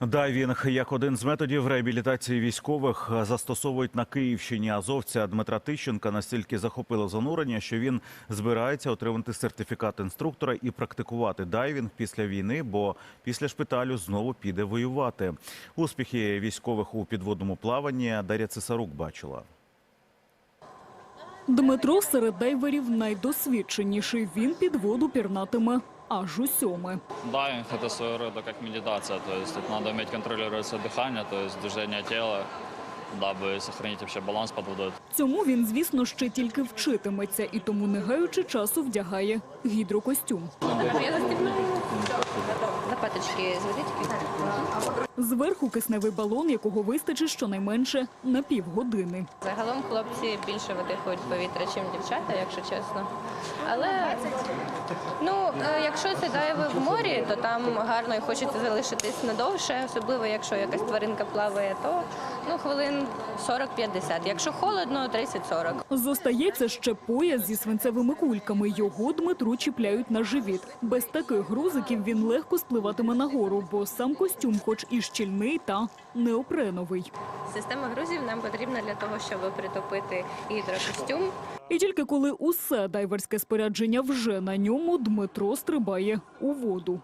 Дайвінг як один з методів реабілітації військових застосовують на Київщині. Азовця Дмитра Тищенка настільки захопило занурення, що він збирається отримати сертифікат інструктора і практикувати дайвінг після війни, бо після шпиталю знову піде воювати. Успіхи військових у підводному плаванні Дар'я Цесарук бачила. Дмитро серед дайверів найдосвідченіший. Він під воду пірнатиме аж у сьоме. Дайвинг – це своего рода как медитация, то есть тут надо уметь контролировать дихання, дыхание, то есть движение тела, дабы сохранить вообще баланс под водой. Цьому він, звісно, ще тільки вчитиметься і тому, не гаючи часу, вдягає гідрокостюм. Я. Зверху кисневий балон, якого вистачить щонайменше на півгодини. Загалом хлопці більше видихають повітря, ніж дівчата, якщо чесно. Але ну, е, якщо це дайви в морі, то там гарно і хочеться залишитись надовше, особливо якщо якась тваринка плаває, то ну, хвилин 40-50. Якщо холодно, 30-40. Зостається ще пояс зі свинцевими кульками. Його Дмитру чіпляють на живіт. Без таких грузиків він легко спливатиме нагору, бо сам костюм, хоч і щільний та неопреновий. Система грузів нам потрібна для того, щоб притопити гідрокостюм. І тільки коли усе дайверське спорядження вже на ньому, Дмитро стрибає у воду.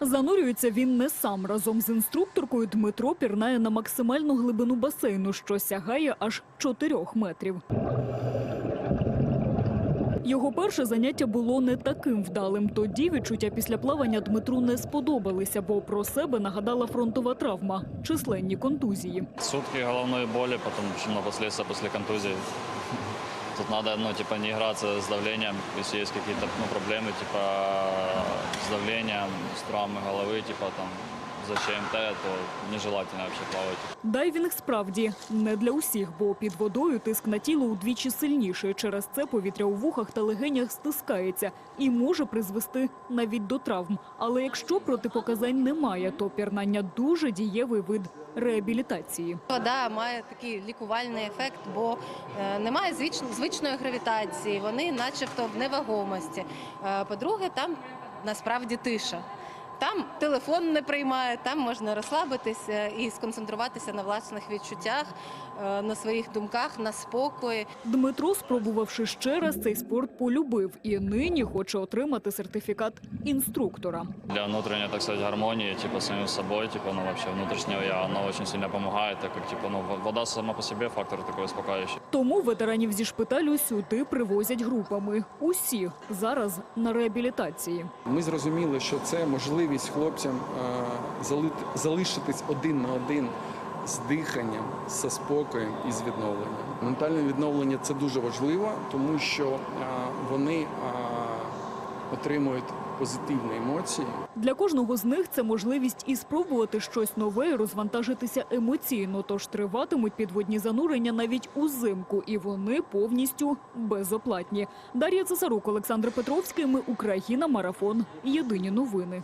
Занурюється він не сам. Разом з інструкторкою Дмитро пірнає на максимальну глибину басейну, що сягає аж 4 метрів. Його перше заняття було не таким вдалим. Тоді відчуття після плавання Дмитру не сподобалися, бо про себе нагадала фронтова травма – численні контузії. Сутки головной боли, потом еще на после контузии. Тут надо, ну, типа, не играться с давлением, если есть какие-то ну, проблемы, типа, с давлением, с травмой головы, типа, там, за ЧМТ, то нежелательно вообще плавать. Дайвінг справді не для усіх, бо під водою тиск на тіло удвічі сильніший. Через це повітря у вухах та легенях стискається і може призвести навіть до травм. Але якщо протипоказань немає, то пірнання дуже дієвий вид реабілітації. Вода має такий лікувальний ефект, бо е, немає звич- звичної гравітації, вони начебто в невагомості. Е, По-друге, там насправді тиша. Там телефон не приймає, там можна розслабитися і сконцентруватися на власних відчуттях, е, на своїх думках, на спокої. Дмитро, спробувавши ще раз, цей спорт полюбив і нині хоче отримати сертифікат інструктора. Для внутренней, так сказать, гармонии, типа, с самим собой, типа, ну, вообще, внутреннего я, она очень сильно помогает, так как, типа, ну, вода сама по себе фактор такой успокаивающий. Тому ветеранів зі шпиталю сюди привозять групами. Усі зараз на реабілітації. Ми зрозуміли, що це можливість хлопцям е, залишитись один на один з диханням, зі спокоєм і з відновленням. Ментальне відновлення це дуже важливо, тому що е, вони е, отримують позитивні емоції. Для кожного з них це можливість і спробувати щось нове, і розвантажитися емоційно. Тож триватимуть підводні занурення навіть узимку, і вони повністю безоплатні. Дар'я Цесарук, Олександр Петровський. Ми Україна. Марафон. Єдині новини.